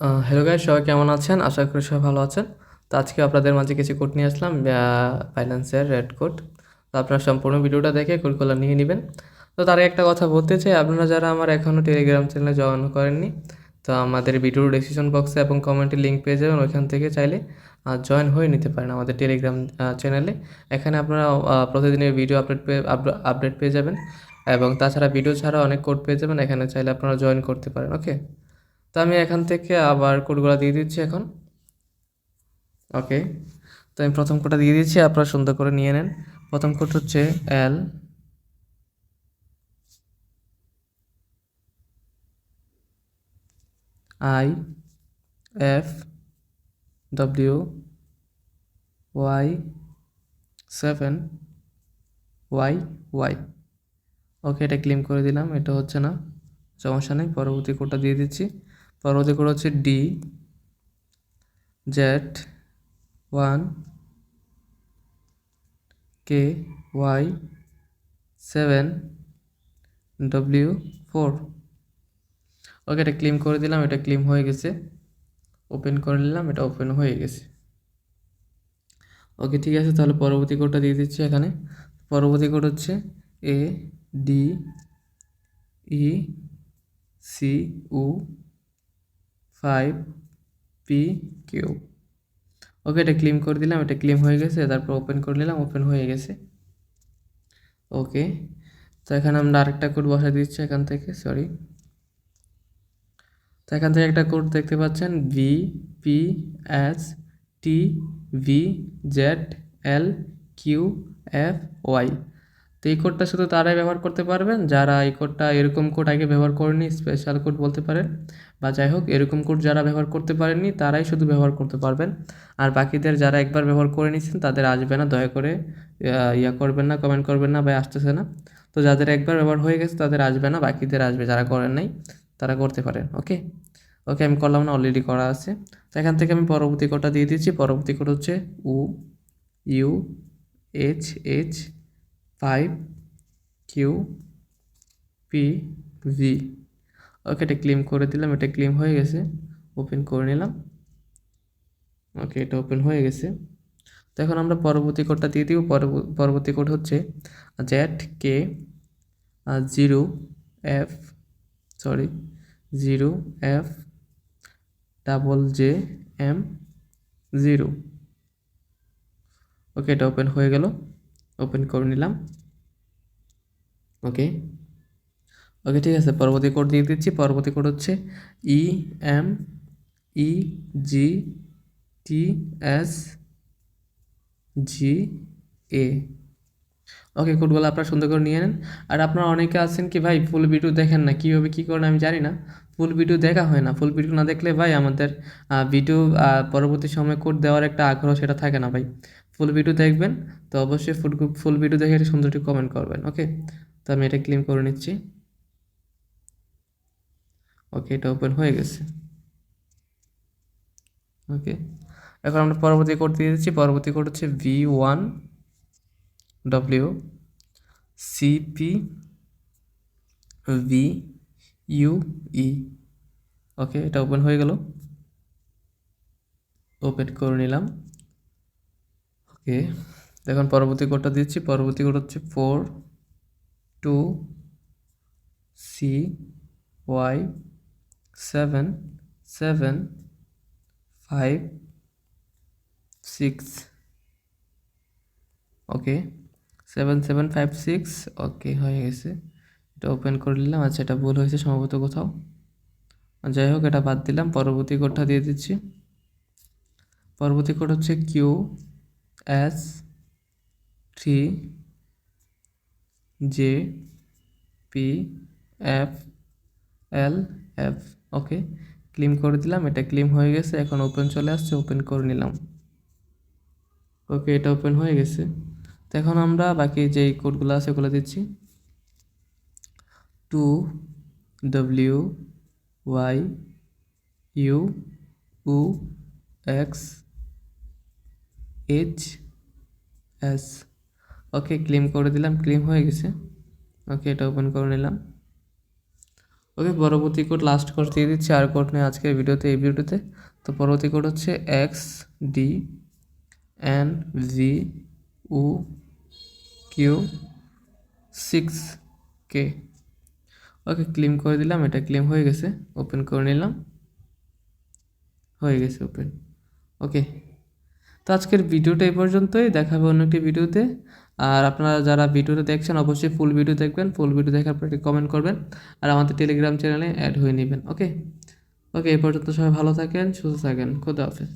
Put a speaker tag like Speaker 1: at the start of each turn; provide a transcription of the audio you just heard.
Speaker 1: Hello guys সবাই কেমন আছেন? আশা করি সবাই ভালো আছেন। তো আজকে আপনাদের মাঝে কিছু কোড নিয়ে আসলাম ফাইন্যান্সের রেড কোড তো আপনারা সম্পূর্ণ ভিডিওটা দেখে কোডগুলো নিয়ে নেবেন। তো তার একটা কথা বলতে চাই, আপনারা যারা আমার এখনও টেলিগ্রাম চ্যানেলে জয়েন করেননি, তো আমাদের ভিডিওর ডিসক্রিপশন বক্সে এবং কমেন্টে লিঙ্ক পেয়ে যাবেন, ওইখান থেকে চাইলে জয়েন হয়ে নিতে পারেন আমাদের টেলিগ্রাম চ্যানেলে এখানে আপনারা প্রতিদিনের ভিডিও আপডেট পেয়ে আপডেট পেয়ে যাবেন। এবং তাছাড়া ভিডিও ছাড়া অনেক কোড পেয়ে যাবেন, এখানে চাইলে আপনারা জয়েন করতে পারেন ওকে তো আমি এখান থেকে আবার কোডগুলো দিয়ে দিচ্ছি এখন। ওকে তো আমি প্রথম কোডটা দিয়ে দিচ্ছি, আপনারা সুন্দর করে নিয়ে নেন। প্রথম কোড হচ্ছে L I F W Y seven Y Y okay এটা ক্লেম করে দিলাম, এটা হচ্ছে না, সমস্যা নেই, পরবর্তী কোডটা দিয়ে দিচ্ছি। পরবর্তী কোড হচ্ছে D Z one K Y seven W four okay এটা ক্লিম করে দিলাম, এটা ক্লিম হয়ে গেছে। ওপেন করে নিলাম, এটা ওপেন হয়ে গেছে। ওকে ঠিক আছে, তাহলে পরবর্তী কোডটা দিয়ে দিচ্ছি এখানে। পরবর্তী কোড হচ্ছে A D E C U five P Q okay এটা ক্লেম করে দিলাম, এটা ক্লেম হয়ে গেছে, তারপর ওপেন করে নিলাম ওপেন হয়ে গেছে। ওকে তো এখানে আমরা আরেকটা কোড বসা দিচ্ছি এখান থেকে সরি তো এখান থেকে একটা কোড দেখতে পাচ্ছেন V P S T V Z L Q F Y তো এই কোডটা শুধু তারাই ব্যবহার করতে পারবেন। যারা এই কোডটা এরকম কোড আগে ব্যবহার করেনি স্পেশাল কোড বলতে পারেন বা যাই হোক, এরকম কোড যারা ব্যবহার করতে পারেননি, তারাই শুধু ব্যবহার করতে পারবেন। আর বাকিদের যারা একবার ব্যবহার করে নিয়েছেন, তাদের আসবে না, দয়া করে ইয়া করবেন না কমেন্ট করবেন না বা আসতেছে না। তো যাদের একবার ব্যবহার হয়ে গেছে, তাদের আসবে না, বাকিদের আসবে, যারা করেন নাই, তারা করতে পারেন ওকে ওকে আমি করলাম না অলরেডি করা আছে। তো এখান থেকে আমি পরবর্তী কোডটা দিয়ে দিচ্ছি। পরবর্তী কোড হচ্ছে U U H H five Q P V okay এটা ক্লেম করে দিলাম, এটা ক্লেম হয়ে গেছে। ওপেন করে নিলাম। ওকে এটা ওপেন হয়ে গেছে। তো এখন আমরা পরবর্তী কোডটা দিয়ে দিব। পরব- পরবর্তী কোড হচ্ছে Z K zero F sorry zero F double J M zero okay এটা ওপেন হয়ে গেল। ওপেন করে নিলাম। ওকে ওকে ঠিক আছে। পরবর্তী কোড দিয়ে দিচ্ছি। পরবর্তী কোড হচ্ছে ই এম ই জি টি এস জি এ ওকে কোডগুলো আপনারা সুন্দর করে নিয়ে নেন। আর আপনারা অনেকে আছেন কি, ভাই ফুল ভিডিও দেখেন না, কীভাবে কী করেন আমি জানি না। ফুল ভিডিও দেখা হয় না। ফুল ভিডিও না দেখলে ভাই আমাদের ভিডিও পরবর্তী সময় কোড দেওয়ার একটা আগ্রহ সেটা থাকে না ভাই। ফুল ভিডিও দেখবেন, তো অবশ্যই ফুল ফুল ভিডিও দেখে একটা সুন্দর কমেন্ট করবেন ওকে তো আমি এটা ক্লিম করে নিচ্ছি। ওকে এটা ওপেন হয়ে গেছে। ওকে এখন আমরা পরবর্তী কোড দিয়ে দিচ্ছি। পরবর্তী কোড হচ্ছে V one W C P V U E okay এটা ওপেন হয়ে গেল। ওপেন করে নিলাম। ওকে এখন পরবর্তী কোডটা দিচ্ছি। পরবর্তী কোড হচ্ছে four two C Y seven seven five six. Okay, seven seven five six, okay, হয়ে গেছে। এটা ওপেন করে নিলাম। আচ্ছা এটা ভুল হয়েছে সম্ভবত কোথাও। যাই হোক, এটা বাদ দিলাম। পরবর্তী কোডটা দিয়ে দিচ্ছি। পরবর্তী কোড হচ্ছে Q S three J P F L F. Okay, claim করে দিলাম, এটা ক্লিম হয়ে গেছে, এখন ওপেন চলে আসছে, ওপেন করে নিলাম। ওকে, এটা ওপেন হয়ে গেছে। তো এখন আমরা বাকি যেই কোডগুলো আছে ওগুলো দিচ্ছি। টু ডব্লিউ ওয়াই ইউ উ X H S okay claim করে দিলাম ক্লেম হয়ে গেছে। ওকে এটা ওপেন করে নিলাম। ওকে পরবর্তী কোড লাস্ট কোড দিয়ে দিচ্ছি। আর কোড নেই আজকের ভিডিওতে, এই ভিডিওতে। তো পরবর্তী কোড হচ্ছে এক্স ডি এন ভি উ Q six K okay claim করে দিলাম, এটা ক্লেম হয়ে গেছে। ওপেন করে নিলাম। হয়ে গেছে ওপেন ওকে তো আজকের ভিডিওটা এই পর্যন্তই। দেখা হবে অন্য একটি ভিডিওতে। আর আপনারা যারা ভিডিওটা দেখছেন, অবশ্যই ফুল ভিডিও দেখবেন। ফুল ভিডিও দেখার পর একটি কমেন্ট করবেন। আর আমাদের টেলিগ্রাম চ্যানেলে অ্যাড হয়ে নেবেন ওকে ওকে এই পর্যন্ত সবাই ভালো থাকেন, সুস্থ থাকেন। খুদা হাফেজ।